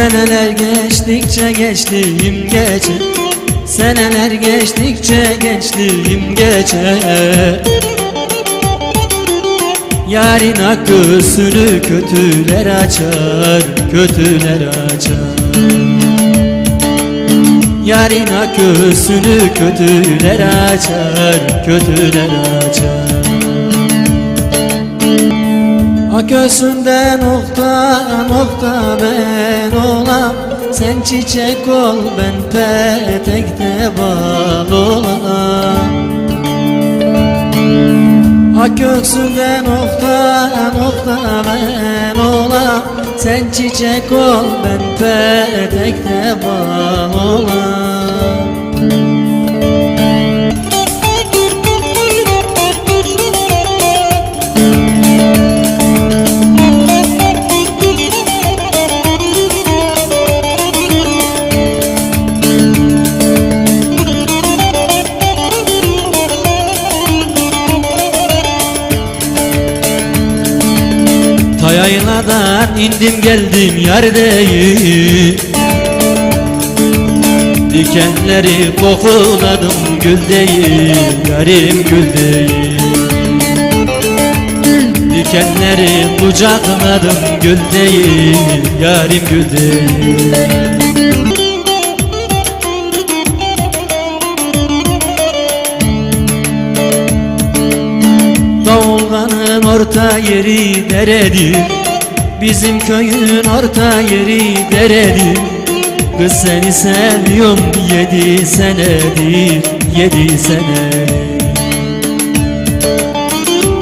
Seneler geçtikçe gençliğim geçer. Seneler geçtikçe gençliğim geçer. Yarın akısını kötüler açar Kötüler açar. Yarın akısını kötüler açar Kötüler açar Aközünde nokta nokta ben olam. Sen çiçek ol ben petekte bal olam. Aközünde nokta nokta ben olam. Sen çiçek ol ben petekte bal olam Tayayladan indim geldim yer değil. Dikenleri kokuladım gül değil Yarim gül değil. Dikenleri kucakladım gül değil Yarim gül değil. Davulganın orta yeri deredir Bizim köyün orta yeri deredir Kız seni seviyorum yedi senedir Yedi senedir.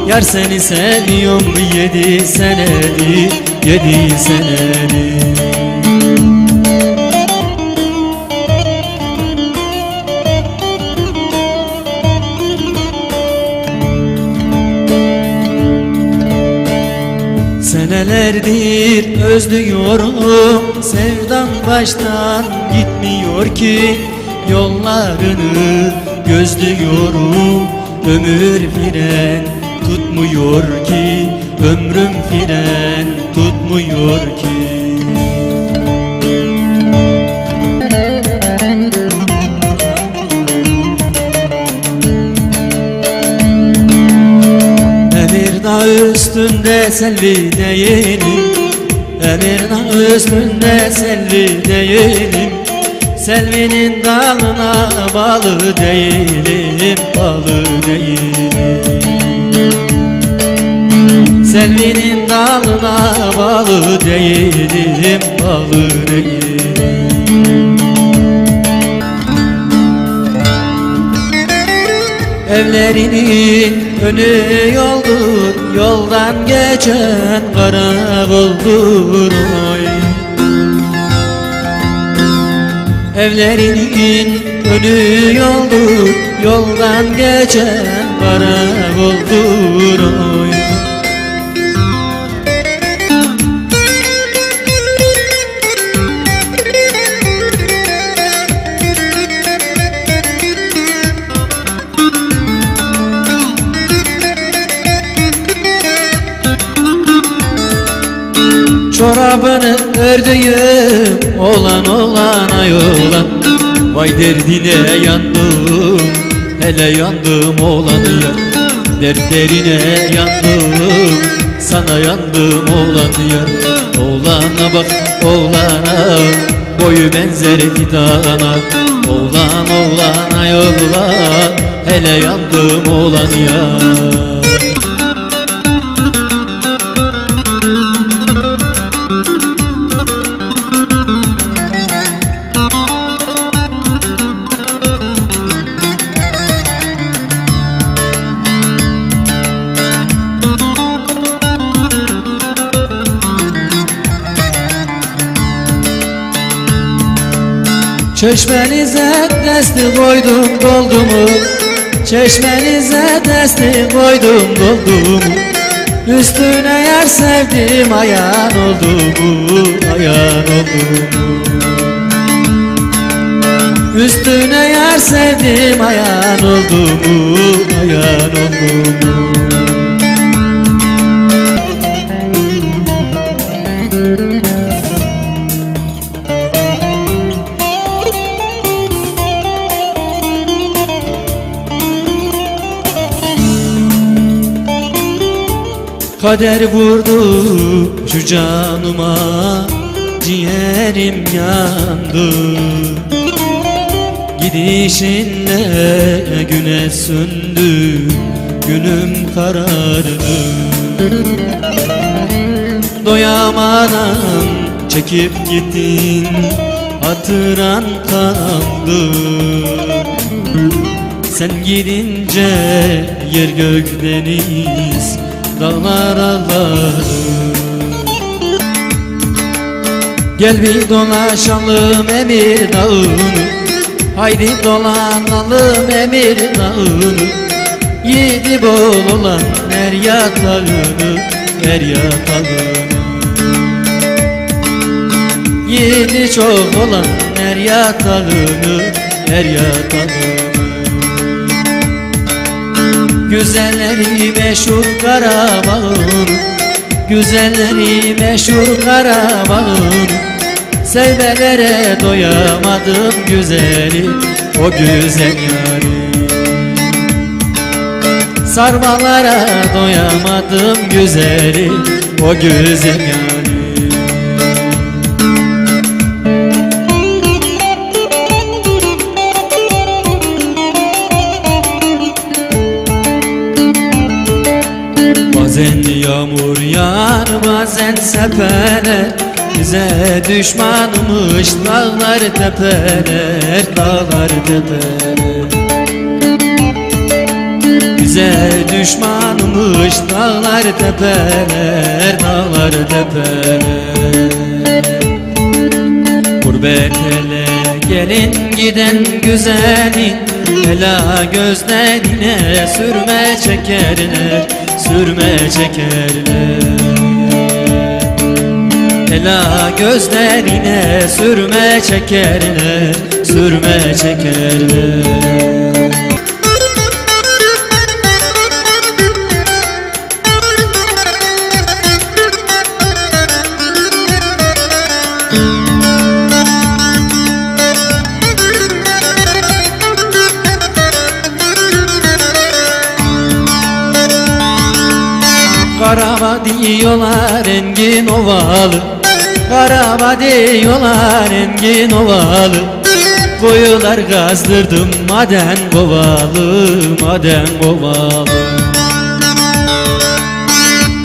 Yar seni seviyorum yedi senedir Yedi senedir Senelerdir özlüyorum. Sevdam baştan gitmiyor ki. Yollarını gözlüyorum. Ömür fren tutmuyor ki. Ömrüm fren tutmuyor ki üstünde değilim. Emir dağ üstünde selvi değilim. Selvinin dalına bağlı değilim Bağlı değilim. Selvinin dalına bağlı değilim Bağlı değilim. Evlerinin önü yoldur Yoldan geçen karakoldur oy. Evlerinin önü yoldur Yoldan geçen karakoldur oy Çorabını ördüğüm olan olana yolan Vay derdine yandım hele yandım olanı ya. Dertlerine yandım sana yandım olanı ya. Oğlana bak oğlana boyu benzer fidana Oğlan oğlana yolan hele yandım olanı ya Çeşmenize desti koydum doldu mu? Çeşmenize desti koydum doldu mu? Üstüne yer sevdim ayağın oldu mu? Ayağın oldu mu? Üstüne yer sevdim ayağın oldu mu? Ayağın oldu mu? Kader vurdu şu canıma Ciğerim yandı. Gidişinle güneş söndü Günüm karardı. Doyamadan çekip gittin Hatıran kaldı. Sen gidince yer gök deniz Dağlar ağladı Gel bir dolaşalım Emir Dağı'nı. Haydi dolanalım Emir Dağı'nı. Yedi bol olan er yatağını Er yatağını Yedi çok olan er yatağını Er yatağını Güzelleri meşhur Karabağ'ın Güzelleri meşhur Karabağ'ın. Sevmelere doyamadım güzeli O güzel yari Sarmalara doyamadım güzeli O güzel yari bazen sepeler Bize düşmanmış dağlar tepeler Dağlar tepeler Bize düşmanmış dağlar tepeler Dağlar tepeler Gurbet ele gelin giden güzelin Ela gözlerine sürme çekerler Sürme çekerler Ela gözlerine sürme çekerler Sürme çekerler. Karaba diyorlar engin ovalı Karaba diyorlar engin ovalı. Koyular gazdırdım maden kovalı Maden kovalı.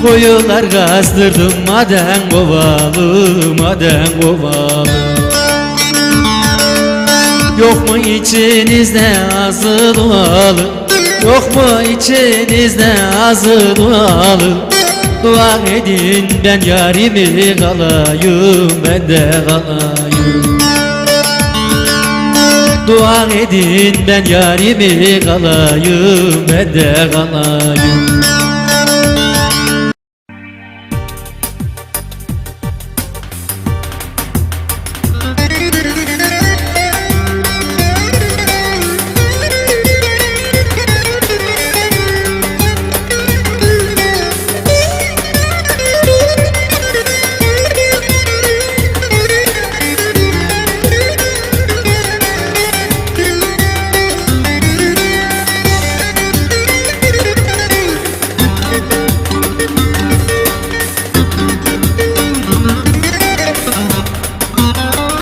Koyular gazdırdım maden kovalı Maden kovalı. Yok mu içinizde azı dualı? Yok mu içinizde azı dualı Dua edin ben yarimi kalayım Ben de kalayım. Dua edin ben yarimi kalayım Ben de kalayım